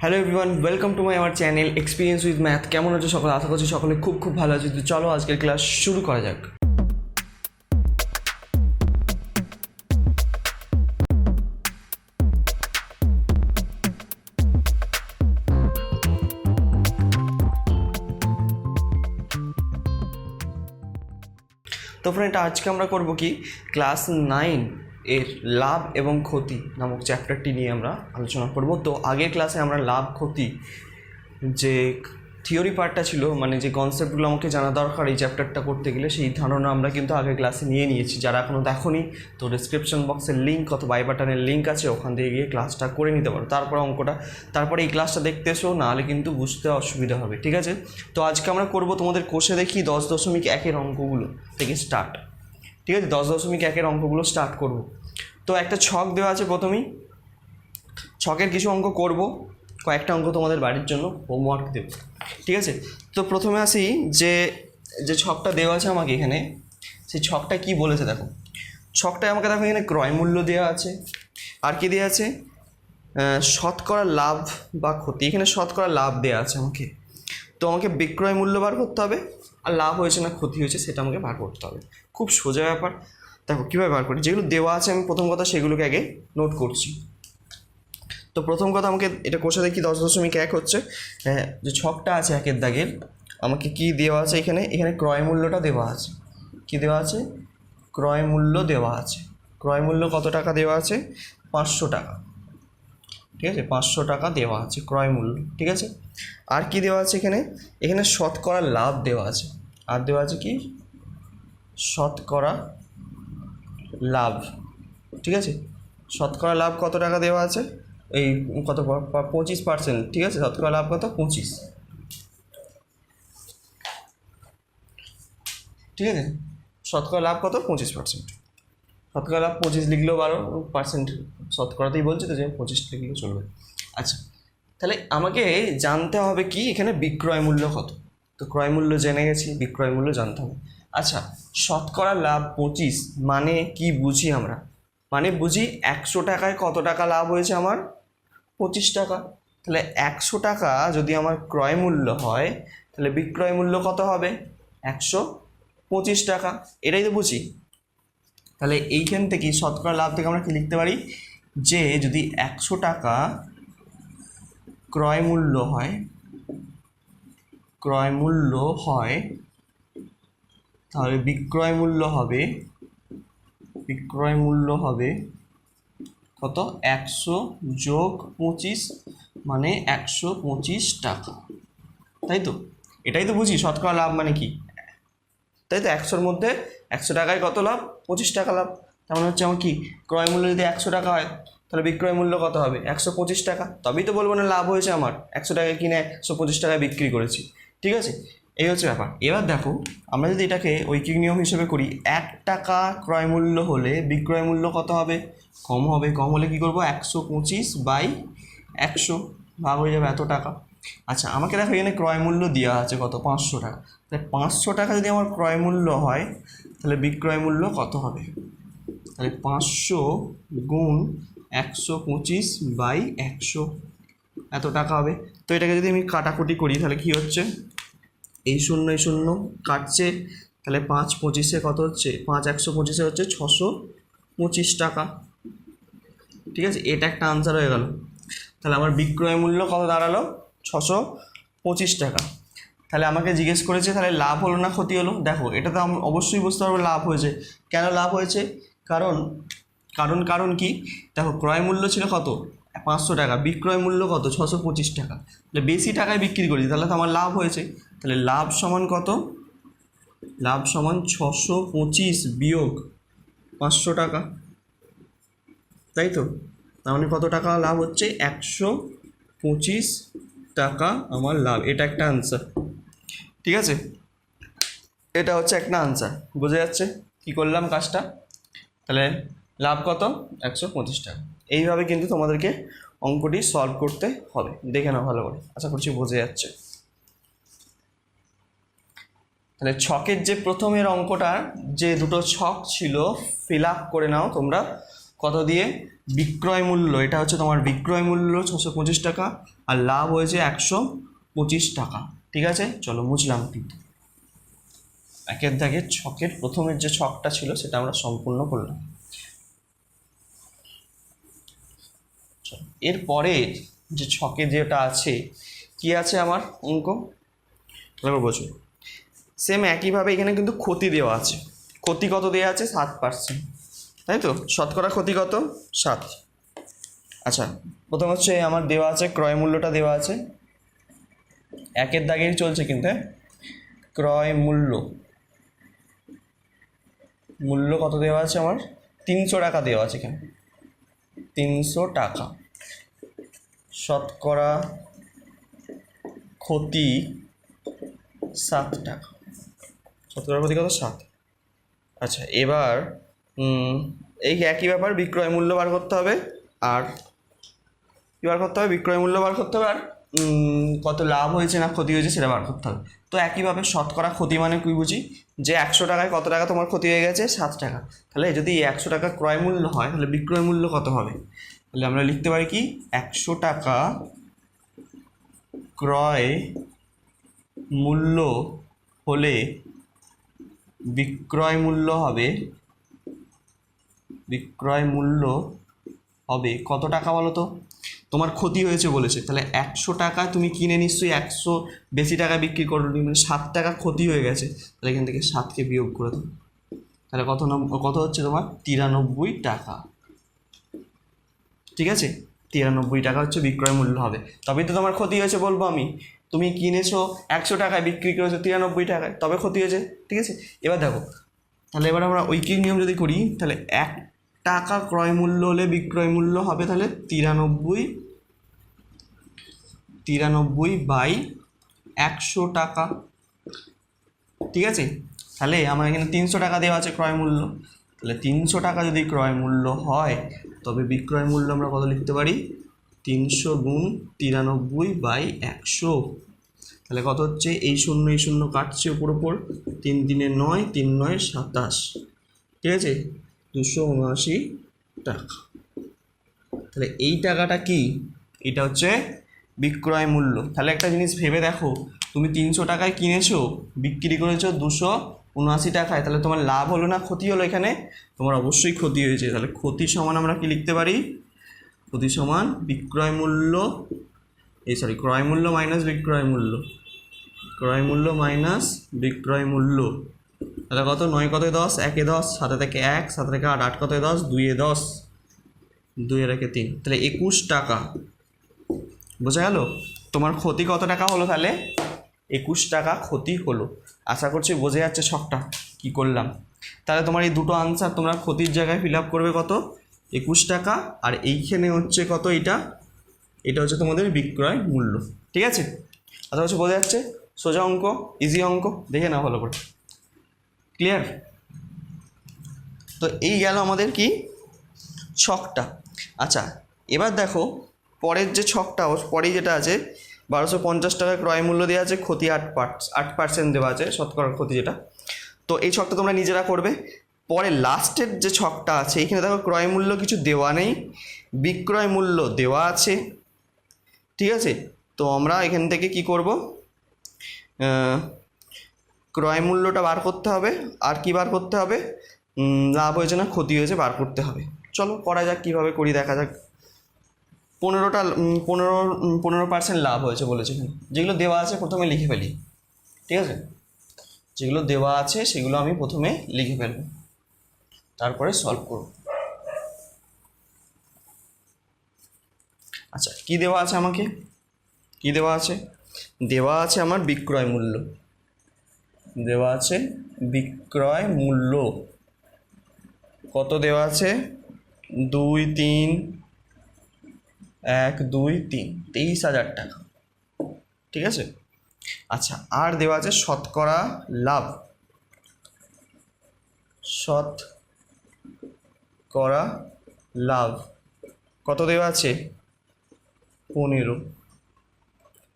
Hello everyone welcome to my আমার channel experience with math কেমন আছো সকলে? আশা করছি সকলে খুব খুব ভালো আছে। তো চলো আজকের ক্লাস শুরু করা যাক। তো ফ্রেন্ড আজকে আমরা করব কি? ক্লাস নাইন এর লাভ এবং ক্ষতি নামক চ্যাপ্টারটি নিয়ে আমরা আলোচনা করব। তো আগের ক্লাসে আমরা লাভ, ক্ষতি যে থিওরি পার্টটা ছিল মানে যে কনসেপ্টগুলো আমাকে জানা দরকার এই চ্যাপ্টারটা করতে গেলে, সেই ধারণা আমরা কিন্তু আগের ক্লাসে নিয়ে নিয়েছি। যারা এখনও দেখোনি, তো ডিসক্রিপশন বক্সের লিঙ্ক অথবা আই বাটনের লিঙ্ক আছে, ওখান থেকে গিয়ে ক্লাসটা করে নিতে পারো। তারপর অঙ্কটা, তারপরে এই ক্লাসটা দেখতে এসো, নাহলে কিন্তু বুঝতে অসুবিধা হবে, ঠিক আছে? তো আজকে আমরা করব তোমাদের কোষে দেখি দশ দশমিক একের অঙ্কগুলো থেকে স্টার্ট ঠিক আছে, দশ দশমিক একের অঙ্কগুলো স্টার্ট করব। তো একটা ছক দেওয়া আছে প্রথমেই। ছকের কিছু অঙ্ক করব, কয়েকটা অঙ্ক তোমাদের বাড়ির জন্য হোমওয়ার্ক দেব। ঠিক আছে? তো প্রথমে আসি যে যে ছকটা দেওয়া আছে আমাকে এখানে, সেই ছকটা কি বলেছে দেখো। ছকটায় আমাকে দেখো এখানে ক্রয় মূল্য দেওয়া আছে। আর কি দেওয়া আছে? শতকরা লাভ বা ক্ষতি। এখানে শতকরা লাভ দেওয়া আছে আমাকে। তো আমাকে বিক্রয় মূল্য বার করতে হবে। আর লাভ হয়েছে না ক্ষতি হয়েছে সেটা আমাকে বার করতে হবে। খুব সোজা ব্যাপার। দেখো কীভাবে বার করি? যেগুলো দেওয়া আছে আমি প্রথম কথা সেগুলোকে আগে নোট করছি। তো প্রথম কথা আমাকে এটা কোষে দেখি দশ দশমিক এক হচ্ছে হ্যাঁ, যে ছকটা আছে একের দাগের আমাকে কি দেওয়া আছে এখানে? এখানে ক্রয় মূল্যটা দেওয়া আছে। কি দেওয়া আছে? ক্রয় মূল্য দেওয়া আছে। ক্রয় মূল্য কত টাকা দেওয়া আছে? পাঁচশো টাকা। ঠিক আছে? পাঁচশো টাকা দেওয়া আছে, ক্রয় মূল্য, ঠিক আছে? আর কি দেওয়া আছে এখানে? এখানে শতকরা লাভ দেওয়া আছে। আর দেওয়া আছে কি? শতকরা লাভ, ঠিক আছে? শতকরা লাভ কত টাকা দেওয়া আছে? এই কত পঁচিশ পার্সেন্ট ঠিক আছে? শতকরা লাভ কত? পঁচিশ। ঠিক আছে? শতকরা লাভ কত? পঁচিশ পার্সেন্ট শতকরা পঁচিশ লিখলেও বারো, পার্সেন্ট শতকরাতেই বলছে, তো যে পঁচিশ লিখলেও চলবে। আচ্ছা তাহলে আমাকে জানতে হবে কি, এখানে বিক্রয় মূল্য কত? তো ক্রয় মূল্য জেনে গেছি, বিক্রয় মূল্য জানতে হবে। আচ্ছা শতকরা লাভ পঁচিশ মানে কি বুঝি আমরা? মানে বুঝি একশো টাকায় কত টাকা লাভ হয়েছে আমার? পঁচিশ টাকা। তাহলে একশো টাকা যদি আমার ক্রয় মূল্য হয়, তাহলে বিক্রয় মূল্য কত হবে? একশো পঁচিশ টাকা। এটাই তো বুঝি। তাহলে এইখান থেকে শতকরা লাভ থেকে আমরা কি লিখতে পারি? যে যদি একশো টাকা ক্রয় মূল্য হয়, ক্রয় মূল্য হয়, তাহলে বিক্রয় মূল্য হবে, বিক্রয় মূল্য হবে কত? একশো যোগ পঁচিশ মানে একশো পঁচিশ টাকা। তাই তো? এটাই তো বুঝি, শতকরা লাভ মানে কি? তাই তো একশোর মধ্যে একশো টাকায় কত লাভ? পঁচিশ টাকা লাভ। তার মানে হচ্ছে আমার কি? ক্রয় মূল্য যদি একশো টাকা হয়, তাহলে বিক্রয় মূল্য কত হবে? একশো পঁচিশ টাকা। তবেই তো বলব না লাভ হয়েছে আমার। একশো টাকায় কিনে একশো পঁচিশ টাকায় বিক্রি করেছি। ঠিক আছে? এই হচ্ছে ব্যাপার। এবার দেখো, আমরা যদি এটাকে ঐকিক নিয়ম হিসেবে করি, এক টাকা ক্রয় মূল্য হলে বিক্রয় মূল্য কত হবে? কম হবে। কম হলে কী করব? একশো পঁচিশ বাই একশো। ভাগ হয়ে যাবে এত টাকা। আচ্ছা আমাকে দেখো এখানে ক্রয় মূল্য দেওয়া আছে কত? পাঁচশো টাকা। তাহলে পাঁচশো টাকা যদি আমার ক্রয় মূল্য হয়, তাহলে বিক্রয় মূল্য কত হবে? তাহলে পাঁচশো গুণ একশো পঁচিশ বাই একশো। এত টাকা হবে। তো এটাকে যদি আমি কাটাকুটি করি, তাহলে কি হচ্ছে? এই শূন্য এই শূন্য কাটছে। তাহলে পাঁচ পঁচিশে কত হচ্ছে? পাঁচ একশো পঁচিশে হচ্ছে ছশো পঁচিশ টাকা। ঠিক আছে? এটা একটা আনসার হয়ে গেল। তাহলে আমার বিক্রয় মূল্য কত দাঁড়াল? ছশো পঁচিশ টাকা। তাহলে আমাকে জিজ্ঞেস করেছে, তাহলে লাভ হলো না ক্ষতি হলো? দেখো, এটা তো আমি অবশ্যই বুঝতে পারব লাভ হয়েছে। কেন লাভ হয়েছে? কারণ কারণ কারণ কি? দেখো, ক্রয় মূল্য ছিল কত? পাঁচশো টাকা, বিক্রয় মূল্য কত? ছশো পঁচিশ টাকা। তাহলে বেশি টাকায় বিক্রি করেছি, তাহলে তো আমার লাভ হয়েছে। তাহলে লাভ সমান কত? লাভ সমান ছশো পঁচিশ বিয়োগ পাঁচশো টাকা। তাই তো? তার মানে কত টাকা লাভ হচ্ছে? একশো পঁচিশ টাকা আমার লাভ এটা একটা আনসার ঠিক আছে? এটা হচ্ছে একটা আনসার বোঝা যাচ্ছে? কী করলাম কাজটা? তাহলে লাভ কত? একশো পঁচিশ টাকা। এইভাবে কিন্তু তোমাদেরকে অঙ্কটি সলভ করতে হবে। দেখে নাও ভালো করে। আশা করছি বোঝা যাচ্ছে। তাহলে ছকের যে প্রথমের অঙ্কটার যে দুটো ছক ছিল ফিল আপ করে নাও তোমরা। কত দিয়ে? বিক্রয় মূল্য, এটা হচ্ছে তোমার বিক্রয় মূল্য ছশো পঁচিশ টাকা, আর লাভ হয়েছে একশো পঁচিশ টাকা, ঠিক আছে? চলো বুঝলাম কিন্তু। একের দাগে ছকের প্রথমের যে ছকটা ছিল, সেটা আমরা সম্পূর্ণ করলাম। এরপরে যে ছকে যেটা আছে, কি আছে আমার অঙ্ক? বোঝো সেম একইভাবে এখানে কিন্তু ক্ষতি দেওয়া আছে। ক্ষতি কত দেওয়া আছে? সাত পার্সেন্ট তাই তো? শতকরা ক্ষতি কত? সাত। আচ্ছা প্রথম হচ্ছে আমার দেওয়া আছে, ক্রয় মূল্যটা দেওয়া আছে। একের দাগেই চলছে কিন্তু হ্যাঁ? ক্রয় মূল্য। মূল্য কত দেওয়া আছে আমার? তিনশো টাকা দেওয়া আছে এখানে। তিনশো টাকা। শতকরা ক্ষতি সাত টাকা। শতকরা ক্ষতি কত? সাত। আচ্ছা এবার এই একই ব্যাপার, বিক্রয় মূল্য বার করতে হবে, আর কী বার করতে হবে? বিক্রয় মূল্য বার করতে হবে, আর কত লাভ হয়েছে না ক্ষতি হয়েছে সেটা বার করতে হবে। তো একইভাবে শতকরা ক্ষতি মানে কী বুঝি? যে একশো টাকায় কত টাকা তোমার ক্ষতি হয়ে গেছে? সাত টাকা। তাহলে যদি একশো টাকা ক্রয় মূল্য হয়, তাহলে বিক্রয় মূল্য কত হবে? তাহলে আমরা লিখতে পারি কি? একশো টাকা ক্রয় মূল্য হলে বিক্রয় মূল্য হবে বিক্রয় মূল্য হবে কত টাকা বলো তো? তোমার ক্ষতি হয়েছে বলেছে। তাহলে একশো টাকা তুমি কিনে নিশ্চয়ই একশো বেশি টাকা বিক্রি করনি মানে সাত টাকা ক্ষতি হয়ে গেছে। তাহলে এখান থেকে সাতকে বিয়োগ করে দেবো তাহলে কত নাম, কত হচ্ছে তোমার? তিরানব্বই টাকা। ঠিক আছে? তিরানব্বই টাকা হচ্ছে বিক্রয় মূল্য হবে। তবেই তো তোমার ক্ষতি হয়েছে বলব আমি। তুমি কিনেছো, একশো টাকায় বিক্রি করেছ তিরানব্বই টাকায়, তবে ক্ষতি হয়েছে। ঠিক আছে? এবার দেখো, তাহলে এবার আমরা ঐকিক নিয়ম যদি করি, তাহলে এক টাকা ক্রয় মূল্য হলে বিক্রয় মূল্য হবে তাহলে তিরানব্বই তিরানব্বই বাই একশো টাকা। ঠিক আছে? তাহলে আমার এখানে তিনশো টাকা দেওয়া আছে ক্রয় মূল্য। তাহলে তিনশো টাকা যদি ক্রয় মূল্য হয়, তবে বিক্রয় মূল্য আমরা কত লিখতে পারি? তিনশো গুণ তিরানব্বই বাই একশো। তাহলে কত হচ্ছে? এই শূন্য এই শূন্য কাটছে ওপর ওপর তিন দিনে নয়, তিন নয়, সাতাশ। ঠিক আছে? দুশো উনআশি টাকা। তাহলে এই টাকাটা কি? এটা হচ্ছে বিক্রয় মূল্য। তাহলে একটা জিনিস ভেবে দেখো, তুমি তিনশো টাকায় কিনেছো, বিক্রি করেছ দুশো উনআশি টাকায়, তাহলে তোমার লাভ হলো না ক্ষতি হলো এখানে? তোমার অবশ্যই ক্ষতি হয়েছে। তাহলে ক্ষতি সমান আমরা কি লিখতে পারি? ক্ষতি সমান বিক্রয় মূল্য, এই সরি ক্রয় মূল্য মাইনাস বিক্রয় মূল্য। ক্রয় মূল্য মাইনাস বিক্রয় মূল্য। তাহলে কত? নয় কত দশ? একে দশ সাথে থেকে এক সাথে থেকে আট আট কত দশ? দুইয়ে দশ। দুইয়ে রেখে তিন। তাহলে একুশ টাকা। বোঝা গেল? তোমার ক্ষতি কত টাকা হলো তাহলে? একুশ টাকা ক্ষতি হলো। আশা করছি বোঝা যাচ্ছে ছকটা কি করলাম? তাহলে তোমার এই দুটো আনসার তোমরা ক্ষতির জায়গায় ফিল আপ করবে কত? একুশ টাকা। আর এইখানে হচ্ছে কত এটা এটা হচ্ছে তোমাদের বিক্রয় মূল্য। ঠিক আছে? আশা করছি বোঝা যাচ্ছে? সোজা অঙ্ক ইজি অঙ্ক। দেখে নাও ভালো করে। ক্লিয়ার তো এই গেল আমাদের কি? ছকটা। আচ্ছা এবার দেখো, পরের যে ছকটা পরেই যেটা আছে, বারোশো পঞ্চাশ টাকা ক্রয় মূল্য দেওয়া আছে, ক্ষতি আট পার্ট আট পার্সেন্ট দেওয়া আছে শতকরা ক্ষতি যেটা। তো এই ছকটা তোমরা নিজেরা করবে। পরে লাস্টের যে ছকটা আছে, এখানে দেখো ক্রয় মূল্য কিছু দেওয়া নেই, বিক্রয় মূল্য দেওয়া আছে, ঠিক আছে? তো আমরা এখান থেকে কি করব? ক্রয় মূল্যটা বার করতে হবে। আর কি বার করতে হবে? লাভ হয়েছে না, ক্ষতি হয়েছে, বার করতে হবে। চলো, করা যাক, কীভাবে করি, দেখা যাক। পনেরোটা পনেরো পনেরো পার্সেন্ট লাভ হয়েছে বলেছে। যেগুলো দেওয়া আছে, প্রথমে লিখে ফেলি। ঠিক আছে? যেগুলো দেওয়া আছে, সেগুলো আমি প্রথমে লিখে ফেলব। তারপরে সলভ করব। আচ্ছা কি দেওয়া আছে আমাকে? কি দেওয়া আছে? দেওয়া আছে আমার বিক্রয় মূল্য। দেওয়া আছে। বিক্রয় মূল্য কত দেওয়া আছে? দুই, তিন, এক, দুই, তিন, তেইশ হাজার টাকা। ঠিক আছে? আচ্ছা আর দেওয়া আছে শতকরা লাভ। শতকরা লাভ। কত দেওয়া আছে? পনেরো।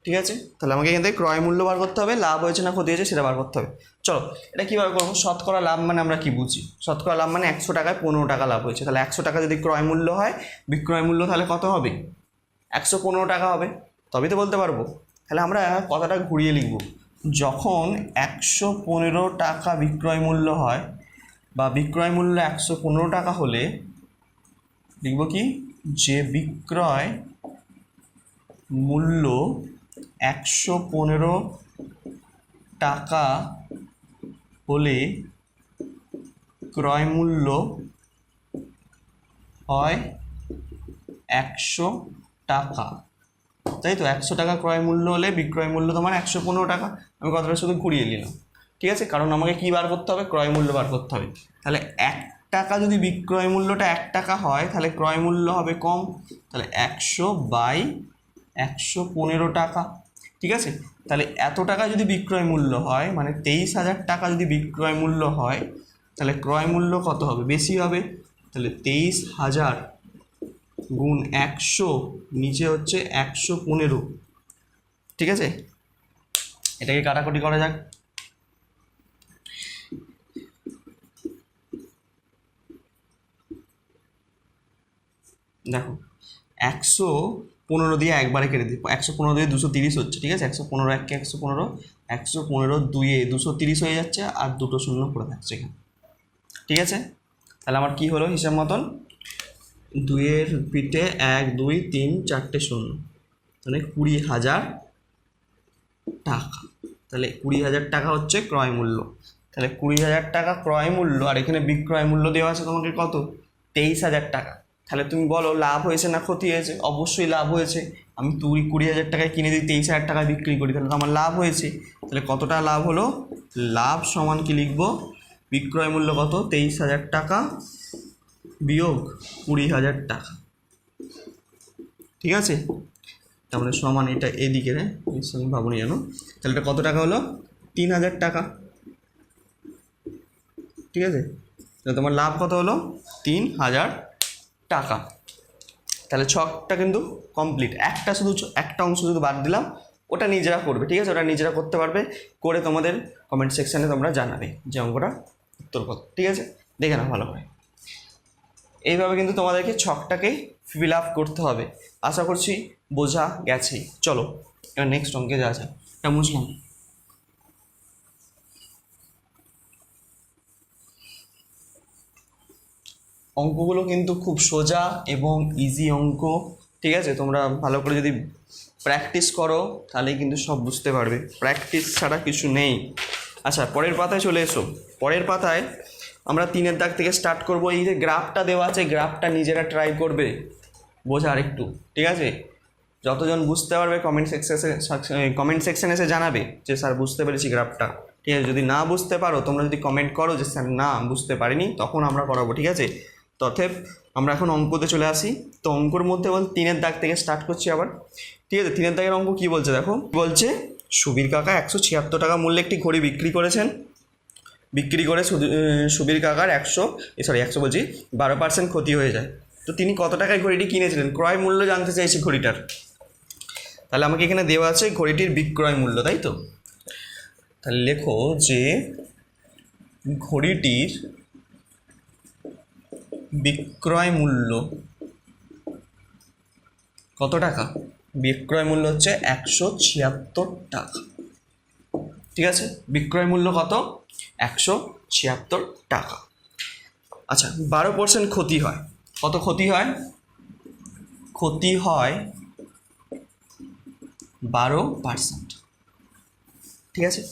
ঠিক আছে? তাহলে আমাকে এখান থেকে ক্রয় মূল্য বার করতে হবে, লাভ হয়েছে না ক্ষতি হয়েছে সেটা বার করতে হবে। চলো, এটা কীভাবে করব? শতকরা লাভ মানে আমরা কি বুঝি? শতকরা লাভ মানে একশো টাকায় পনেরো টাকা লাভ হয়েছে। তাহলে একশো টাকা যদি ক্রয় মূল্য হয়, বিক্রয় মূল্য তাহলে কত হবে? একশো পনেরো টাকা হবে। তবেই তো বলতে পারব। তাহলে আমরা কথাটা ঘুরিয়ে লিখব। যখন একশো পনেরো টাকা বিক্রয় মূল্য হয়, বা বিক্রয় মূল্য একশো পনেরো টাকা হলে, লিখব কি? যে বিক্রয় মূল্য একশো পনেরো টাকা হলে ক্রয় মূল্য হয় একশো টাকা। তাই তো? একশো টাকা ক্রয় মূল্য হলে বিক্রয় মূল্য তোমার একশো পনেরো টাকা। আমি কথাটা শুধু ঘুরিয়ে নিলাম। ঠিক আছে? কারণ আমাকে কী বার করতে হবে? ক্রয় মূল্য বার করতে হবে। তাহলে এক টাকা যদি বিক্রয় মূল্যটা এক টাকা হয়, তাহলে ক্রয় মূল্য হবে কম। তাহলে একশো বাই একশো পনেরো টাকা। ঠিক আছে? তাহলে এত টাকা যদি বিক্রয় মূল্য হয় মানে তেইশ হাজার টাকা যদি বিক্রয় মূল্য হয়, তাহলে ক্রয় মূল্য কত হবে? বেশি হবে? তাহলে তেইশ হাজার গুণ একশো নিচে হচ্ছে একশো পনেরো। ঠিক আছে? এটাকে কাটাকুটি করা যাক। দেখো, একশো পনেরো দিয়ে একবারে কেটে দিই। একশো পনেরো দিয়ে দুশো তিরিশ হচ্ছে, ঠিক আছে? একশো পনেরো এককে একশো পনেরো একশো পনেরো দুইয়ে দুশো তিরিশ হয়ে যাচ্ছে আর দুটো শূন্য পড়ে থাকছে এখানে। ঠিক আছে? তাহলে আমার কি হলো হিসাব মতন? দুইয়ের পিঠে এক, দুই, তিন, চারটে শূন্য। মানে কুড়ি হাজার টাকা। তাহলে কুড়ি হাজার টাকা হচ্ছে ক্রয় মূল্য। তাহলে কুড়ি হাজার টাকা ক্রয় মূল্য, আর এখানে বিক্রয় মূল্য দেওয়া আছে তোমাকে কত? তেইশ হাজার টাকা। তাহলে তুমি বলো, লাভ হয়েছে না ক্ষতি হয়েছে? অবশ্যই লাভ হয়েছে। আমি তুই কুড়ি হাজার টাকায় কিনে দিই, তেইশ হাজার টাকায় বিক্রি করি, তাহলে আমার লাভ হয়েছে। তাহলে কতটা লাভ হলো? লাভ সমান কি লিখব? বিক্রয় মূল্য কত? তেইশ হাজার টাকা বিয়োগ কুড়ি হাজার টাকা। ঠিক আছে? তারপরে সমান এটা এদিকে ভাবনি জানো তাহলে এটা কত টাকা হলো? তিন হাজার টাকা। ঠিক আছে? তাহলে তোমার লাভ কত হলো? তিন হাজার টাকা। তাহলে ছকটা কিন্তু কমপ্লিট একটা শুধু একটা অংশ শুধু বাদ দিলাম, ওটা নিজেরা করবে, ঠিক আছে? ওটা নিজেরা করতে পারবে, করে তোমাদের কমেন্ট সেকশানে তোমরা জানাবে যে অঙ্কটা উত্তর কত, ঠিক আছে? দেখে নাও ভালো করে। এইভাবে কিন্তু তোমাদেরকে ছকটাকে ফিল আপ করতে হবে। আশা করছি বোঝা গেছে চলো, এবার নেক্সট অঙ্কে যাওয়া যায় এটা বুঝলাম অঙ্কগুলো কিন্তু খুব সোজা এবং ইজি অঙ্ক, ঠিক আছে? তোমরা ভালো করে যদি প্র্যাকটিস করো, তাহলেই কিন্তু সব বুঝতে পারবে। প্র্যাকটিস ছাড়া কিছু নেই। আচ্ছা পরের পাতায় চলে এসো। পরের পাতায় আমরা তিনের দাগ থেকে স্টার্ট করব। এই যে গ্রাফটা দেওয়া আছে গ্রাফটা নিজেরা ট্রাই করবে। বোঝার একটু ঠিক আছে? যতজন বুঝতে পারবে কমেন্ট সেকশনে কমেন্ট সেকশনে এসে জানাবে যে, স্যার, বুঝতে পেরেছি গ্রাফটা ঠিক আছে? যদি না বুঝতে পারো, তোমরা যদি কমেন্ট করো যে, স্যার, না বুঝতে পারিনি, তখন আমরা করাবো, ঠিক আছে? তথেপ আমরা এখন অঙ্কতে চলে আসি। তো অঙ্কর মধ্যে বল তিনের দাগ থেকে স্টার্ট করছি আবার। ঠিক আছে, তিনের দাগের অঙ্ক কী বলছে দেখো? বলছে? সুবীর কাকা একশো ছিয়াত্তর টাকা মূল্যে একটি ঘড়ি বিক্রি করেছেন। বিক্রি করে সুবীর কাকার একশো সরি একশো বলছি, বারো পার্সেন্ট ক্ষতি হয়ে যায়। তো তিনি কত টাকায় ঘড়িটি কিনেছিলেন? ক্রয় মূল্য জানতে চাইছি ঘড়িটার। তাহলে আমাকে এখানে দেওয়া আছে ঘড়িটির বিক্রয় মূল্য, তাই তো? তাহলে লেখো যে ঘড়িটির বিক্রয় মূল্য কত টাকা? বিক্রয় মূল্য হচ্ছে একশো ছিয়াত্তর টাকা। ঠিক আছে? বিক্রয় মূল্য কত? একশো ছিয়াত্তর টাকা। আচ্ছা বারো পার্সেন্ট ক্ষতি হয়। কত ক্ষতি হয়? ক্ষতি হয় বারো পার্সেন্ট ঠিক আছে?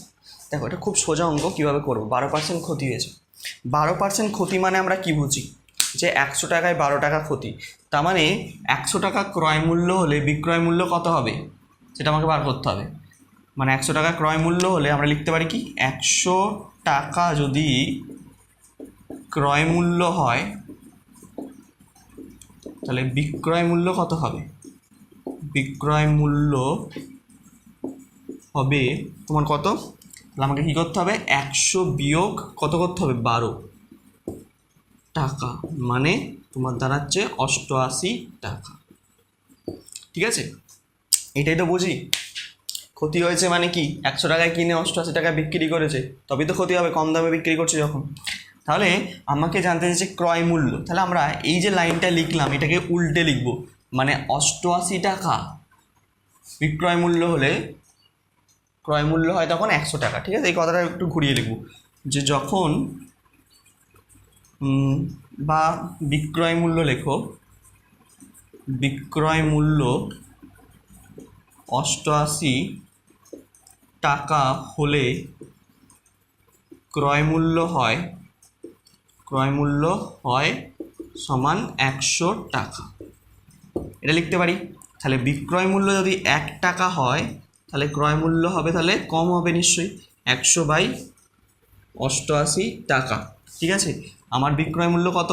দেখো, এটা খুব সোজা অঙ্ক কীভাবে করব? বারো পার্সেন্ট ক্ষতি হয়েছে। বারো পার্সেন্ট ক্ষতি মানে আমরা কি বুঝি? যে একশো টাকায় বারো টাকা ক্ষতি। তার মানে একশো টাকা ক্রয় মূল্য হলে বিক্রয় মূল্য কত হবে? সেটা আমাকে বার করতে হবে। মানে একশো টাকা ক্রয় মূল্য হলে আমরা লিখতে পারি কি? একশো টাকা যদি ক্রয় মূল্য হয়, তাহলে বিক্রয় মূল্য কত হবে? বিক্রয় মূল্য হবে তোমার কত? তাহলে আমাকে কী করতে হবে? একশো বিয়োগ কত করতে হবে? বারো। টাকা মানে তোমার দাঁড়াচ্ছে অষ্টআশি টাকা। ঠিক আছে? এটাই তো বুঝি। ক্ষতি হয়েছে মানে কি? একশো টাকায় কিনে অষ্টআশি টাকায় বিক্রি করেছে, তবেই তো ক্ষতি হবে, কম দামে বিক্রি করছে যখন। তাহলে আমাকে জানতে চাইছে ক্রয় মূল্য। তাহলে আমরা এই যে লাইনটা লিখলাম, এটাকে উল্টে লিখব। মানে অষ্টআশি টাকা বিক্রয় মূল্য হলে ক্রয় মূল্য হয় তখন একশো টাকা। ঠিক আছে? এই কথাটা একটু ঘুরিয়ে লিখব। যে যখন বা বিক্রয় মূল্য লেখো। বিক্রয় মূল্য অষ্টআশি টাকা হলে ক্রয় মূল্য হয়, ক্রয় মূল্য হয় সমান একশো টাকা। এটা লিখতে পারি? তাহলে বিক্রয় মূল্য যদি এক টাকা হয়, তাহলে ক্রয় মূল্য হবে তাহলে কম হবে নিশ্চয়ই, একশো বাই অষ্টআশি টাকা। ঠিক আছে? আমার বিক্রয় মূল্য কত?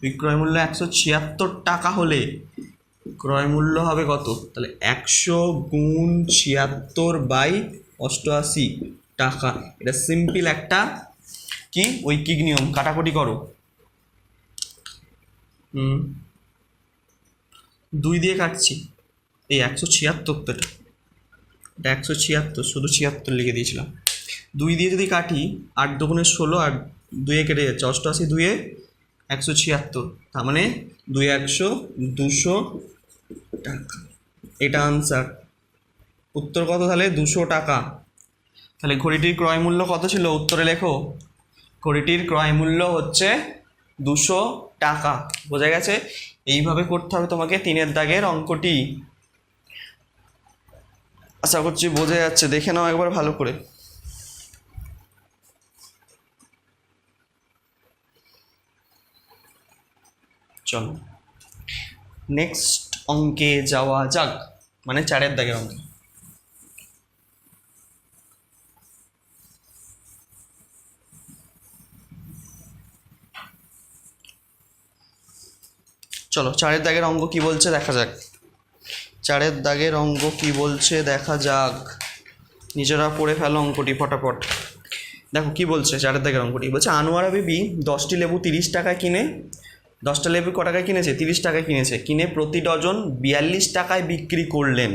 বিক্রয় মূল্য একশো ছিয়াত্তর টাকা হলে ক্রয় মূল্য হবে কত? তাহলে একশো গুণ ছিয়াত্তর বাই অষ্টআশি টাকা। এটা সিম্পল একটা কি? ঐকিক নিয়ম। কাটাকুটি করো। হুম। দুই দিয়ে কাটছি। এই একশো ছিয়াত্তর তো একশো ছিয়াত্তর, শুধু ছিয়াত্তর লিখে দিয়েছিলাম। দুই দিয়ে যদি কাটি, আট দুগুণে ষোলো আর দুয়ে কেটে যাচ্ছে, অষ্টআশি দুয়ে একশো ছিয়াত্তর, তার মানে দুই একশো দুশো টাকা। এটা আনসার উত্তর কত তাহলে? দুশো টাকা। তাহলে ঘড়িটির ক্রয় মূল্য কত ছিল? উত্তরে লেখো। ঘড়িটির ক্রয় মূল্য হচ্ছে দুশো টাকা। বোঝা গেছে? এইভাবে করতে হবে তোমাকে তিনের দাগের অঙ্কটি। আশা করছি বোঝা যাচ্ছে। দেখে নাও একবার ভালো করে। চলো। নেক্সট অঙ্কে যাওয়া যাক। মানে চারের দাগের অঙ্কে। চলো, চারের দাগের অঙ্ক কি বলছে দেখা যাক। চারের দাগের অঙ্ক কি বলছে দেখা যাক। নিজেরা পড়ে ফেলো অঙ্কটি ফটাফট। দেখো, কি বলছে চারের দাগের অঙ্কটি? বলছে, আনোয়ারা বিবি দশটি লেবু তিরিশ টাকায় কিনে দশটা লেবু ক টাকায় কিনেছে? তিরিশ টাকায় কিনেছে। কিনে প্রতি ডজন বিয়াল্লিশ টাকায় বিক্রি করলেন।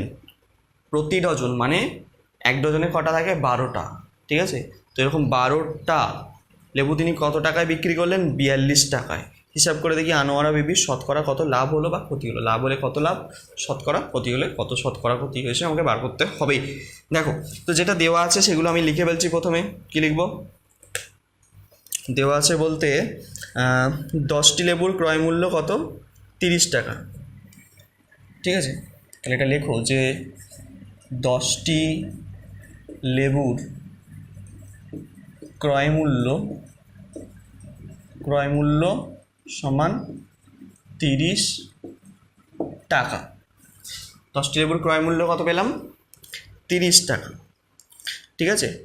প্রতি ডজন মানে এক ডজনে কটা থাকে? বারোটা। ঠিক আছে? তো এরকম বারোটা লেবু তিনি কত টাকায় বিক্রি করলেন? বিয়াল্লিশ টাকায়। হিসাব করে দেখি আনোয়ারা বিবির শতকরা কত লাভ হলো বা ক্ষতি হলো? লাভ হলে কত লাভ? শতকরা ক্ষতি হলে কত শতকরা ক্ষতি হয়েছে? আমাকে বার করতে হবেই দেখো, তো যেটা দেওয়া আছে সেগুলো আমি লিখে ফেলছি প্রথমে। কী লিখব? দেওয়া আছে বলতে দশটি লেবুর ক্রয় মূল্য কত? তিরিশ টাকা। ঠিক আছে? তাহলে এটা লেখো যে, দশটি লেবুর ক্রয় মূল্য ক্রয় মূল্য সমান তিরিশ টাকা। দশটি লেবুর ক্রয় মূল্য কত পেলাম? তিরিশ টাকা। ঠিক আছে?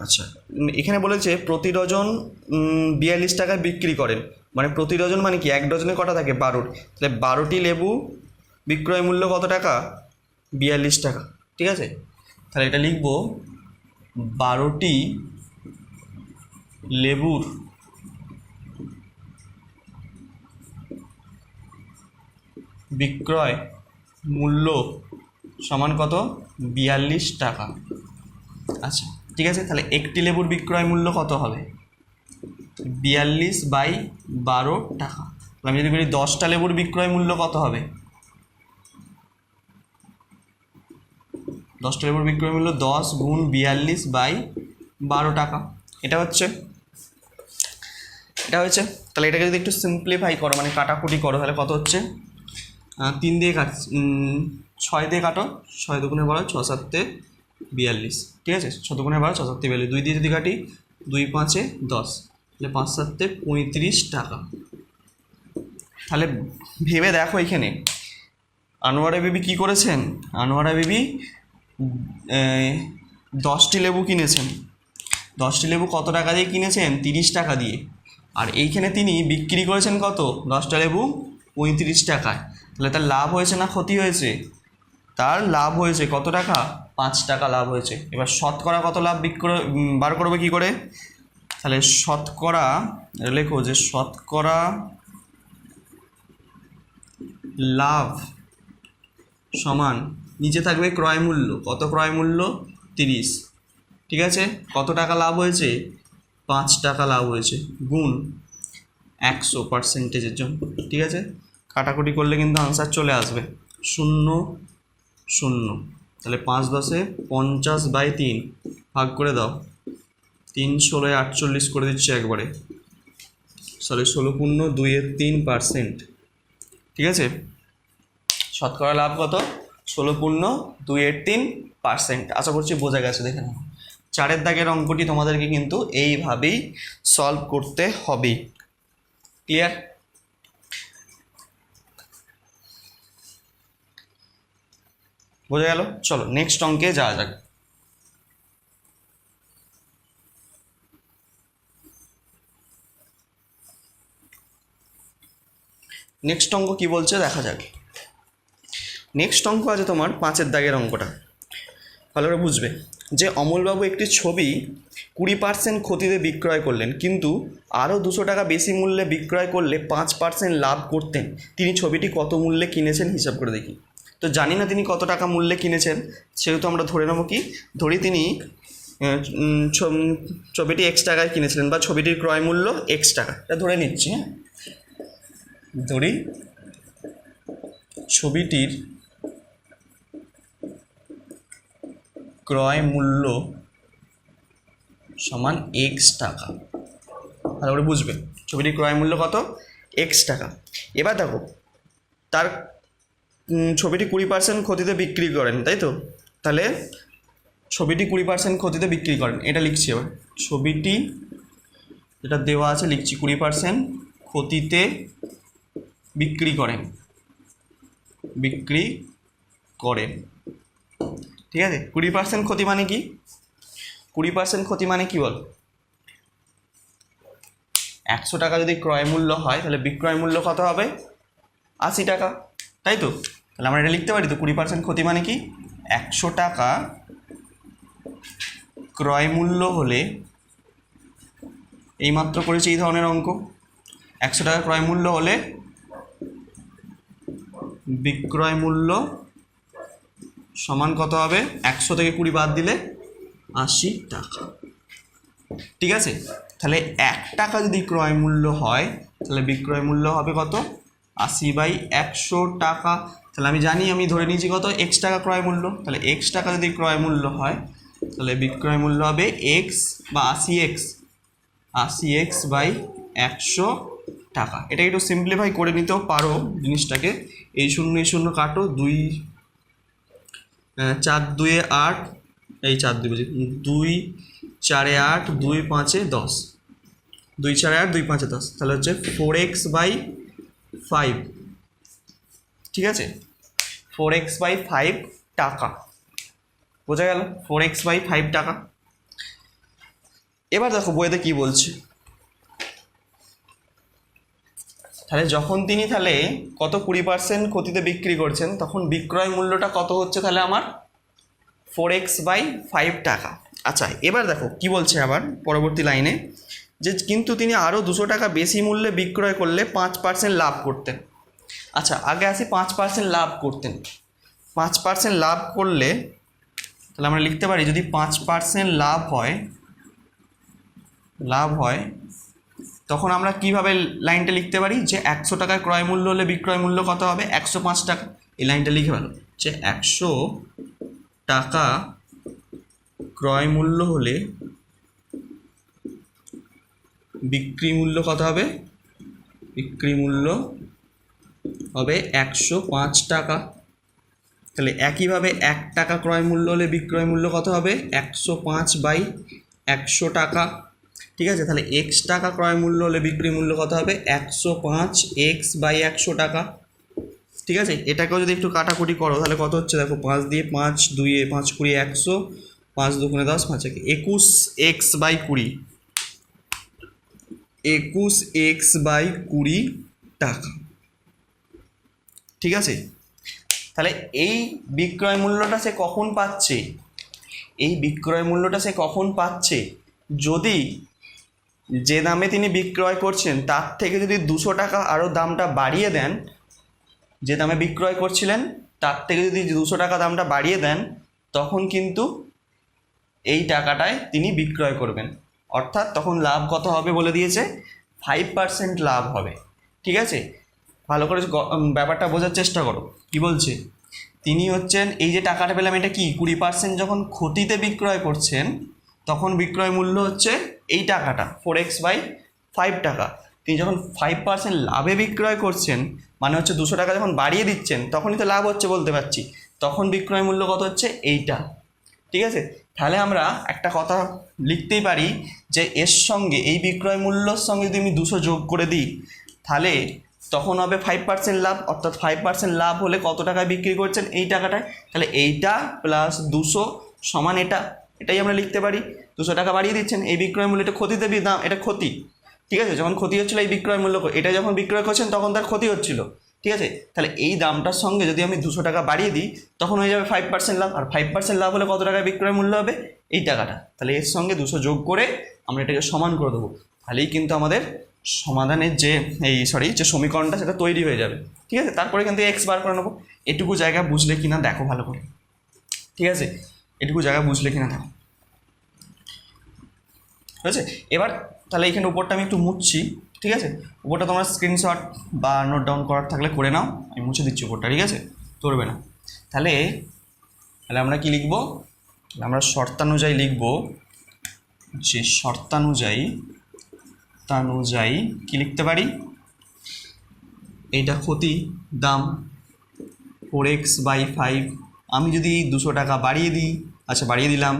আচ্ছা এখানে বলেছে প্রতি ডজন বিয়াল্লিশ টাকায় বিক্রি করেন। মানে প্রতি ডজন মানে কি? এক ডজনে কটা থাকে? বারোটি তাহলে বারোটি লেবু বিক্রয় মূল্য কত টাকা? বিয়াল্লিশ টাকা। ঠিক আছে? তাহলে এটা লিখব, বারোটি লেবুর বিক্রয় মূল্য সমান কত? বিয়াল্লিশ টাকা। আচ্ছা। ঠিক আছে? তাহলে একটি লেবুর বিক্রয় মূল্য কত হবে? বিয়াল্লিশ বাই বারো টাকা। আমি যদি বলি দশটা লেবুর বিক্রয় মূল্য কত হবে? দশটা লেবুর বিক্রয় মূল্য দশ গুণ বিয়াল্লিশ বাই বারো টাকা। এটা হচ্ছে? এটা হয়েছে? তাহলে এটাকে যদি একটু সিম্পলিফাই করো মানে কাটাকুটি করো, তাহলে কত হচ্ছে? তিন দিয়ে কাট ছয় দিয়ে কাটো। ছয় দুগুণে বারো ছ সাতে বিয়াল্লিশ। ঠিক আছে? ছ দুগুণে বারো ছ সাতে বিয়াল্লিশ। দুই দিয়ে যদি কাটি, দুই পাঁচে দশ। তাহলে পাঁচ সাতে পঁয়ত্রিশ টাকা। তাহলে ভেবে দেখো এখানে। আনোয়ারা বিবি কী করেছেন? আনোয়ারা বিবি দশটি লেবু কিনেছেন। দশটি লেবু কত টাকা দিয়ে কিনেছেন? তিরিশ টাকা দিয়ে। আর এইখানে তিনি বিক্রি করেছেন কত? দশটা লেবু পঁয়ত্রিশ টাকায়। তাহলে তার লাভ হয়েছে না ক্ষতি হয়েছে? তার লাভ হয়েছে কত টাকা? পাঁচ টাকা লাভ হয়েছে। এবার শতকরা কত লাভ বিক্রয় বার করবে কী করে? তাহলে শতকরা লেখো যে শতকরা লাভ সমান, নিচে থাকবে ক্রয় মূল্য। কত ক্রয় মূল্য? তিরিশ। ঠিক আছে? কত টাকা লাভ হয়েছে? পাঁচ টাকা লাভ হয়েছে। গুণ একশো পার্সেন্টেজের জন্য। ঠিক আছে? কাটাকুটি করলে কিন্তু আনসার চলে আসবে। শূন্য শূন্য। তাহলে পাঁচ দশে পঞ্চাশ বাই তিন ভাগ করে দাও। তিন ষোলোয় আটচল্লিশ করে দিচ্ছে একবারে। সরি, ষোলো পূর্ণ দুইয়ের তিন পার্সেন্ট। ঠিক আছে? শতকরা লাভ কত? ষোলো পূর্ণ দুইয়ের তিন পার্সেন্ট। আশা করছি বোঝা গেছে, দেখে নাও। চারের দাগের অঙ্কটি তোমাদেরকে কিন্তু এইভাবেই সলভ করতে হবে। ক্লিয়ার বোঝা গেল? চলো নেক্সট অঙ্কে যাওয়া যাক। নেক্সট অঙ্ক কি বলছে? দেখা যাক। নেক্সট অঙ্ক আছে তোমার পাঁচের দাগের অঙ্কটা। ভালো করে বুঝবে। যে অমলবাবু একটি ছবি কুড়ি পার্সেন্ট ক্ষতিতে বিক্রয় করলেন, কিন্তু আরও দুশো টাকা বেশি মূল্যে বিক্রয় করলে পাঁচ পার্সেন্ট লাভ করতেন, তিনি ছবিটি কত মূল্যে কিনেছেন হিসাব করে দেখি। তো জানি না তিনি কত টাকা মূল্যে কিনেছেন, সেহেতু আমরা ধরে নেব কি, ধরি তিনি ছবিটি এক্স টাকায় কিনেছিলেন বা ছবিটির ক্রয় মূল্য এক্স টাকা। এটা ধরে নিচ্ছি হ্যাঁ। ধরি, ছবিটির ক্রয় মূল্য সমান এক্স টাকা। ভালো করে বুঝবে, ছবিটির ক্রয় মূল্য কত? এক্স টাকা। এবার দেখো, তার ছবিটি কুড়ি পার্সেন্ট ক্ষতিতে বিক্রি করেন, তাই তো? তাহলে ছবিটি কুড়ি পার্সেন্ট ক্ষতিতে বিক্রি করেন, এটা লিখছি এবার। ছবিটি যেটা দেওয়া আছে, লিখছি কুড়ি পার্সেন্ট ক্ষতিতে বিক্রি করেন। বিক্রি করেন। ঠিক আছে? কুড়ি পার্সেন্ট ক্ষতি মানে কি? কুড়ি পার্সেন্ট ক্ষতি মানে কি বল? একশো টাকা যদি ক্রয় মূল্য হয়, তাহলে বিক্রয় মূল্য কত হবে? আশি টাকা। তাই তো তাহলে আমরা এটা লিখতে পারি তো, কুড়ি পার্সেন্ট ক্ষতি মানে কি? একশো টাকা ক্রয় মূল্য হলে এইমাত্র করেছি এই ধরনের অঙ্ক। একশো টাকা ক্রয় মূল্য হলে বিক্রয় মূল্য সমান কত হবে? একশো থেকে কুড়ি বাদ দিলে আশি টাকা। ঠিক আছে? তাহলে এক টাকা যদি ক্রয় মূল্য হয়, তাহলে বিক্রয় মূল্য হবে কত? আশি বাই একশো টাকা। তাহলে আমি জানি, আমি ধরে নিয়েছি কত? এক্স টাকা ক্রয় মূল্য। তাহলে এক্স টাকা যদি ক্রয় মূল্য হয়, তাহলে বিক্রয় মূল্য হবে এক্স বা আশি এক্স আশি এক্স বাই একশো টাকা। এটা একটু সিম্পলিফাই করে নিতেও পারো জিনিসটাকে। এই শূন্য এই শূন্য কাটো, দুই চার দুয়ে আট, এই চার দুই দুই, চারে আট, দুই, পাঁচে দশ। দুই, চারে আট, দুই, পাঁচে দশ। তাহলে হচ্ছে ফোর এক্স বাই ফাইভ ঠিক আছে? ফোর এক্স বাই ফাইভ টাকা। বোঝা গেল? ফোর এক্স বাই ফাইভ টাকা। এবার দেখো বইতে কি বলছে। তাহলে যখন তিনি তাহলে কত কুড়ি পার্সেন্ট ক্ষতিতে বিক্রি করছেন, তখন বিক্রয় মূল্যটা কত হচ্ছে তাহলে আমার? ফোর এক্স বাই ফাইভ টাকা। আচ্ছা এবার দেখো কি বলছে আবার পরবর্তী লাইনে। যে কিন্তু তিনি আরও দুশো টাকা বেশি মূল্যে বিক্রয় করলে পাঁচ পার্সেন্ট লাভ করতেন। আচ্ছা আগে আসি পাঁচ পার্সেন্ট লাভ করতেন। পাঁচ পার্সেন্ট লাভ করলে, তাহলে আমরা লিখতে পারি, যদি পাঁচ পার্সেন্ট লাভ হয় লাভ হয়, তখন আমরা কীভাবে লাইনটা লিখতে পারি? যে একশো টাকার ক্রয় মূল্য হলে বিক্রয় মূল্য কত হবে? একশো পাঁচ টাকা। এই লাইনটা লিখে ভালো যে একশো টাকা ক্রয় মূল্য হলে বিক্রি মূল্য কত হবে? বিক্রি মূল্য হবে একশো পাঁচ টাকা। তাহলে একইভাবে এক টাকা ক্রয় মূল্য হলে বিক্রয় মূল্য কত হবে? একশো পাঁচ বাই একশো টাকা। ঠিক আছে? তাহলে এক্স টাকা ক্রয় মূল্য হলে বিক্রি মূল্য কত হবে? একশো পাঁচ এক্স বাই একশো টাকা। ঠিক আছে? এটাকেও যদি একটু কাটাকুটি করো, তাহলে কত হচ্ছে? দেখো, পাঁচ দিয়ে পাঁচ দুইয়ে পাঁচ কুড়ি, একশো, পাঁচ দুগুণে দশ, পাঁচ একে একুশ এক্স বাই কুড়ি। একুশ এক্স বাই কুড়ি টাকা। ঠিক আছে? তাহলে এই বিক্রয় মূল্যটা সে কখন পাচ্ছে? এই বিক্রয় মূল্যটা সে কখন পাচ্ছে? যদি যে দামে তিনি বিক্রয় করছেন, তার থেকে যদি দুশো টাকা আরও দামটা বাড়িয়ে দেন, যে দামে বিক্রয় করছিলেন, তার থেকে যদি দুশো টাকা দামটা বাড়িয়ে দেন, তখন কিন্তু এই টাকাটায় তিনি বিক্রয় করবেন। অর্থাৎ তখন লাভ কত হবে বলে দিয়েছে? ফাইভ পার্সেন্ট লাভ হবে। ঠিক আছে? ভালো করে ব্যাপারটা বোঝার চেষ্টা করো। কি বলছে? তিনি হচ্ছেন, এই যে টাকাটা পেলাম, এটা কি? কুড়ি পার্সেন্ট যখন ক্ষতিতে বিক্রয় করছেন, তখন বিক্রয় মূল্য হচ্ছে এই টাকাটা ফোর এক্স বাই ফাইভ টাকা। তিনি যখন ফাইভ পার্সেন্ট লাভে বিক্রয় করছেন মানে হচ্ছে দুশো টাকা যখন বাড়িয়ে দিচ্ছেন, তখনই তো লাভ হচ্ছে বলতে পারছি। তখন বিক্রয় মূল্য কত হচ্ছে? এইটা। ঠিক আছে? তাহলে আমরা একটা কথা লিখতেই পারি যে এর সঙ্গে এই বিক্রয় মূল্যর সঙ্গে যদি আমি দুশো যোগ করে দিই, তাহলে তখন হবে ফাইভ পার্সেন্ট লাভ। অর্থাৎ ফাইভ পার্সেন্ট লাভ হলে কত টাকায় বিক্রি করছেন এই টাকাটায়? তাহলে এইটা প্লাস দুশো সমান এটা, এটাই আমরা লিখতে পারি। দুশো টাকা বাড়িয়ে দিচ্ছেন, এই বিক্রয় মূল্য, এটা ক্ষতিতে বি- দাম এটা ক্ষতি। ঠিক আছে? যখন ক্ষতি হচ্ছিল এই বিক্রয় মূল্য, এটা যখন বিক্রয় করছেন, তখন তার ক্ষতি হচ্ছিল। ঠিক আছে? তাহলে এই দামটার সঙ্গে যদি আমি দুশো টাকা বাড়িয়ে দিই, তখন হয়ে যাবে ফাইভ পার্সেন্ট লাভ। আর ফাইভ পার্সেন্ট লাভ হলে কত টাকায় বিক্রয় মূল্য হবে? এই টাকাটা। তাহলে এর সঙ্গে দুশো যোগ করে আমরা এটাকে সমান করে দেবো। তাহলেই কিন্তু আমাদের সমাধানের যে এই সরি যে সমীকরণটা সেটা তৈরি হয়ে যাবে। ঠিক আছে? তারপরে কিন্তু এক্স বার করে নেব। এটুকু জায়গা বুঝলে কিনা দেখো ভালো করে। ঠিক আছে? এটুকু জায়গা বুঝলে কিনা দেখো। ঠিক আছে? এবার তাহলে এখানে উপরটা আমি একটু মুছছি। ঠিক আছে? উপরটা তোমার স্ক্রিনশট বা নোট ডাউন করার থাকলে করে নাও। আমি মুছে দিচ্ছি উপরটা। ঠিক আছে? করবে না। তাহলে তাহলে আমরা কি লিখব? আমরা শর্তানুযায়ী লিখব যে শর্তানুযায়ী, তানুযায়ী কি লিখতে পারি? এটা ক্ষতি, দাম ফোর এক্স বাই ফাইভ আমি যদি দুশো টাকা বাড়িয়ে দিই আচ্ছা বাড়িয়ে দিলাম,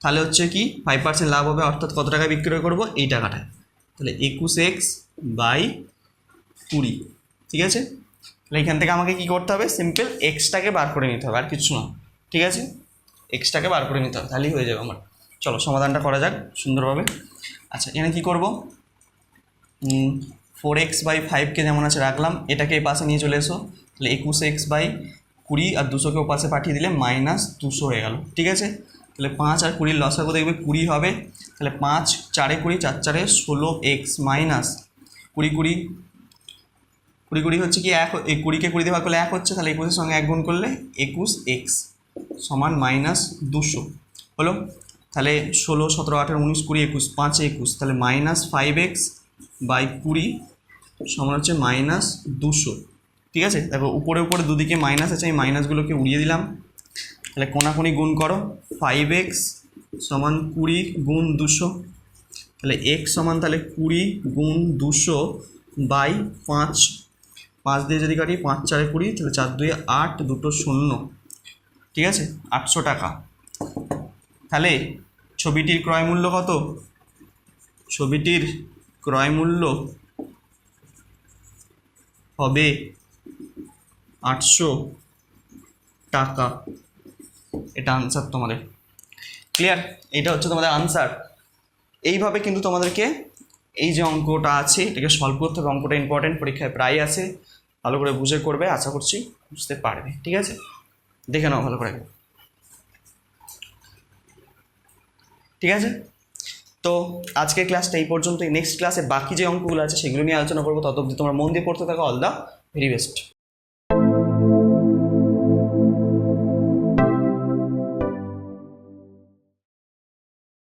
তাহলে হচ্ছে কি ফাইভ পার্সেন্ট লাভ হবে, অর্থাৎ কত টাকা বিক্রয় করব? এই টাকাটায়। তাহলে একুশ এক্স বাই কুড়ি, ঠিক আছে? তাহলে এখান থেকে আমাকে কি করতে হবে? সিম্পল এক্সটাকে বার করে নিতে হবে, আর কিছু না, ঠিক আছে? এক্সটাকে বার করে নিতে হবে, তাহলেই হয়ে যাবে আমার। চলো, সমাধানটা করা যাক সুন্দরভাবে। আচ্ছা এখানে কী করব? ফোর এক্স বাই ফাইভকে যেমন আছে রাখলাম, এটাকে এই পাশে নিয়ে চলে এসো। তাহলে একুশ এক্স বাই কুড়ি আর দুশোকে ও পাশে পাঠিয়ে দিলে মাইনাস দুশো হয়ে গেল, ঠিক আছে? তাহলে পাঁচ আর কুড়ির লসাগু দেখবে কুড়ি হবে। তাহলে পাঁচ, চারে কুড়ি, চার চারে ষোলো এক্স মাইনাস কুড়ি কুড়ি। কুড়ি কুড়ি হচ্ছে কি এক কুড়িকে কুড়ি ভাগ করলে এক হচ্ছে, তাহলে একুশের সঙ্গে এক গুণ করলে একুশ এক্স সমান মাইনাস দুশো। হলো, তাহলে ষোলো, সতেরো, আঠেরো, উনিশ, কুড়ি, একুশ, পাঁচ, একুশ, তাহলে মাইনাস ফাইভ এক্স বাই কুড়ি সমান হচ্ছে মাইনাস দুশো। ঠিক আছে? দেখো, উপরে উপরে দুদিকে মাইনাস আছে এই মাইনাসগুলোকে উড়িয়ে দিলাম। তাহলে কোনাকুনি গুণ করো ফাইভ এক্স সমান কুড়ি গুণ দুশো। তাহলে এক্স সমান তাহলে কুড়ি গুণ দুশো বাই পাঁচ। পাঁচ দিয়ে যদি কাটি, পাঁচ, চারে কুড়ি, তাহলে চার দুই আট, দুটো শূন্য। ঠিক আছে? আটশো টাকা। তাহলে ছবিটির ক্রয় মূল্য কত? ছবিটির ক্রয় মূল্য হবে আটশো টাকা। এটা আনসার তোমাদের। ক্লিয়ার এটা হচ্ছে তোমাদের আনসার এইভাবে কিন্তু তোমাদেরকে এই যে অঙ্কটা আছে, এটাকে সলভ করতে হবে। অঙ্কটা ইম্পর্টেন্ট পরীক্ষায় প্রায় আসে ভালো করে বুঝে করবে, আশা করছি বুঝতে পারবে। ঠিক আছে? দেখে নাও, ভালো করে। ঠিক আছে? তো আজকের ক্লাসটা এই পর্যন্তই। নেক্সট ক্লাসে বাকি যে অঙ্কগুলো আছে, সেগুলো নিয়ে আলোচনা করব। তত অব্দি তোমরা মন দিয়ে পড়তে থাকো। All the very best